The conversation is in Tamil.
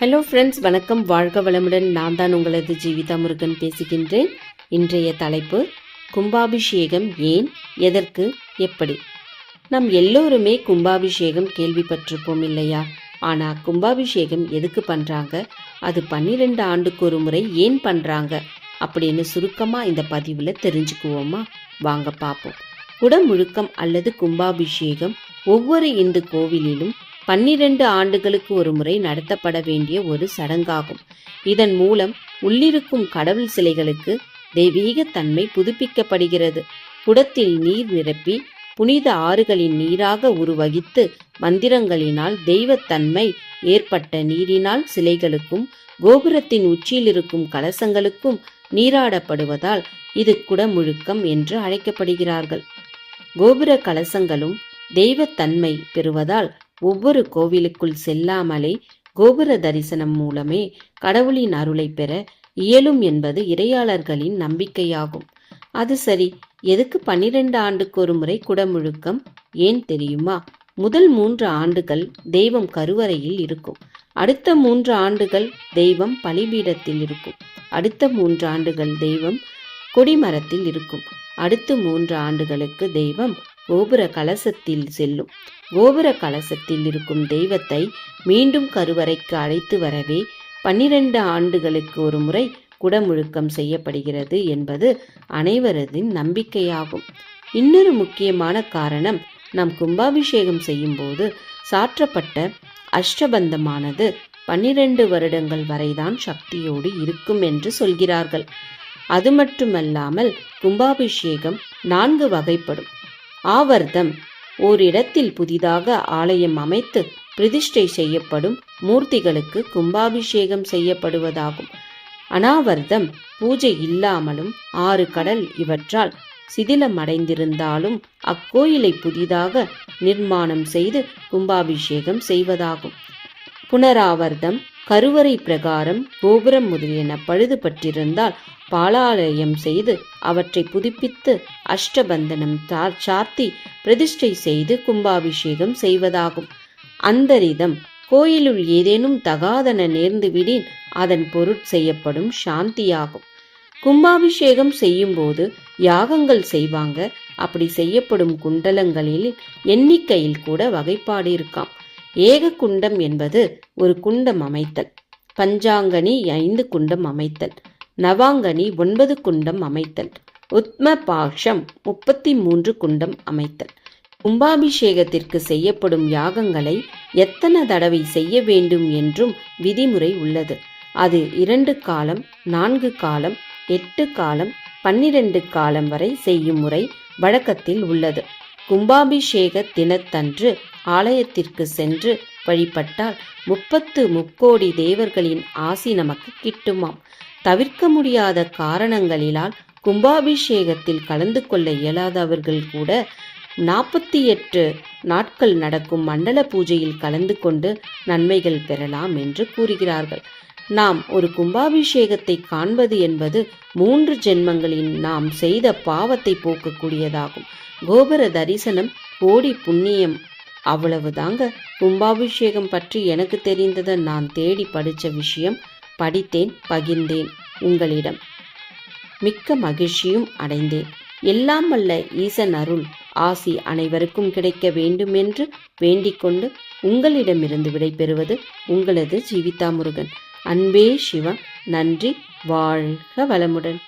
ஹலோ ஃப்ரெண்ட்ஸ் வணக்கம். வாழ்க வளமுடன் நான் தான் உங்களது ஜீவிதா முருகன் பேசுகின்றேன். இன்றைய தலைப்பு கும்பாபிஷேகம் ஏன் எதற்கு எப்படி? நம் எல்லோருமே கும்பாபிஷேகம் கேள்விப்பட்டிருப்போம் இல்லையா? ஆனா கும்பாபிஷேகம் எதுக்கு பண்றாங்க? அது பன்னிரெண்டு ஆண்டுக்கு ஒரு முறை ஏன் பண்றாங்க? அப்படின்னு சுருக்கமா இந்த பதிவுல தெரிஞ்சுக்குவோமா? வாங்க பார்ப்போம் குடமுழுக்கம் அல்லது கும்பாபிஷேகம் ஒவ்வொரு இந்து கோவிலிலும் பன்னிரண்டு ஆண்டுகளுக்கு ஒரு முறை நடத்தப்பட வேண்டிய ஒரு சடங்காகும். இதன் மூலம் உள்ளிருக்கும் கடவுள் சிலைகளுக்கு தெய்வீக தன்மை புதுப்பிக்கப்படுகிறது. குடத்தில் நீர் நிரப்பி புனித ஆறுகளின் நீராக உருவகித்து மந்திரங்களினால் தெய்வத்தன்மை ஏற்பட்ட நீரினால் சிலைகளுக்கும் கோபுரத்தின் உச்சியில் இருக்கும் கலசங்களுக்கும் நீராடப்படுவதால் இது குடமுழுக்கம் என்று அழைக்கப்படுகிறார்கள். கோபுர கலசங்களும் தெய்வத்தன்மை பெறுவதால் ஒவ்வொரு கோவிலுக்குள் செல்லாமலே கோபுர தரிசனம் மூலமே கடவுளின் அருளை பெற இயலும் என்பது இறையாளர்களின் நம்பிக்கையாகும். அது சரி எதுக்கு பன்னிரண்டு ஆண்டுக்கு ஒரு முறை குடமுழுக்கம்? ஏன் தெரியுமா? முதல் மூன்று ஆண்டுகள் தெய்வம் கருவறையில் இருக்கும். அடுத்த மூன்று ஆண்டுகள் தெய்வம் பலிபீடத்தில் இருக்கும். அடுத்த மூன்று ஆண்டுகள் தெய்வம் கொடிமரத்தில் இருக்கும். அடுத்த மூன்று ஆண்டுகளுக்கு தெய்வம் கோபுர கலசத்தில் செல்லும். கோபுர கலசத்தில் இருக்கும் தெய்வத்தை மீண்டும் கருவறைக்கு அழைத்து வரவே பன்னிரண்டு ஆண்டுகளுக்கு ஒரு முறை குடமுழுக்கம் செய்யப்படுகிறது என்பது அனைவரதின் நம்பிக்கையாகும். இன்னொரு முக்கியமான காரணம் நாம் கும்பாபிஷேகம் செய்யும்போது சாற்றப்பட்ட அஷ்டபந்தமானது பன்னிரண்டு வருடங்கள் வரைதான் சக்தியோடு இருக்கும் என்று சொல்கிறார்கள். அது மட்டுமல்லாமல் கும்பாபிஷேகம் நான்கு வகைப்படும். ஆவர்தம் ஓரிடத்தில் புதிதாக ஆலயம் அமைத்து பிரதிஷ்டை செய்யப்படும் மூர்த்திகளுக்கு கும்பாபிஷேகம் செய்யப்படுவதாகும். அனாவர்தம் பூஜை இல்லாமலும் ஆறு கடல் இவற்றால் சிதிலமடைந்திருந்தாலும் அக்கோயிலை புதிதாக நிர்மாணம் செய்து கும்பாபிஷேகம் செய்வதாகும். புனராவர்தம் கருவறை பிரகாரம் கோபுரம் முதலியன பழுதுபட்டிருந்தால் பாலாலயம் செய்து அவற்றை புதுப்பித்து அஷ்டபந்தனம் சார்த்தி பிரதிஷ்டை செய்து கும்பாபிஷேகம் செய்வதாகும். அந்தரிதம் கோயிலுள் ஏதேனும் தகாதன நேர்ந்துவிடின் அதன் பொருட் செய்யப்படும் சாந்தியாகும். கும்பாபிஷேகம் செய்யும்போது யாகங்கள் செய்வாங்க அப்படி செய்யப்படும் குண்டலங்களில் எண்ணிக்கையில் கூட வகைப்பாடு இருக்காம். ஏக குண்டம் என்பது ஒரு குண்டம் அமைத்தல். பஞ்சாங்கனி ஐந்து குண்டம் அமைத்தல். நவாங்கனி ஒன்பது குண்டம் அமைத்தல். உத்ம பாஷம் முப்பத்தி மூன்று குண்டம் அமைத்தல். கும்பாபிஷேகத்திற்கு செய்யப்படும் யாகங்களை எத்தனை தடவை செய்ய வேண்டும் என்றும் விதிமுறை உள்ளது. அது இரண்டு காலம் நான்கு காலம் எட்டு காலம் பன்னிரண்டு காலம் வரை செய்யும் முறை வழக்கத்தில் உள்ளது. கும்பாபிஷேக தினத்தன்று ஆலயத்திற்கு சென்று வழிபட்டால் முப்பத்து முக்கோடி தேவர்களின் ஆசி நமக்கு கிட்டுமாம். தவிர்க்க முடியாத காரணங்களினால் கும்பாபிஷேகத்தில் கலந்து கொள்ள இயலாதவர்கள் கூட நாற்பத்தி எட்டு நாட்கள் நடக்கும் மண்டல பூஜையில் கலந்து கொண்டு நன்மைகள் பெறலாம் என்று கூறுகிறார்கள். நாம் ஒரு கும்பாபிஷேகத்தை காண்பது என்பது மூன்று ஜென்மங்களில் நாம் செய்த பாவத்தை போக்கக்கூடியதாகும். கோபுர தரிசனம் கோடி புண்ணியம் அவ்வளவுதாங்க. கும்பாபிஷேகம் பற்றி எனக்கு தெரிந்ததை நான் தேடி படித்த விஷயம் படித்தேன் பகிர்ந்தேன் உங்களிடம். மிக்க மகிழ்ச்சியும் அடைந்தேன். எல்லாம் அல்ல ஈசன் அருள் ஆசி அனைவருக்கும் கிடைக்க வேண்டும் என்று வேண்டிக்கொண்டு உங்களிடமிருந்து விடைபெறுவது உங்களது ஜீவிதா முருகன் அன்பே சிவம் நன்றி வாழ்க வளமுடன்.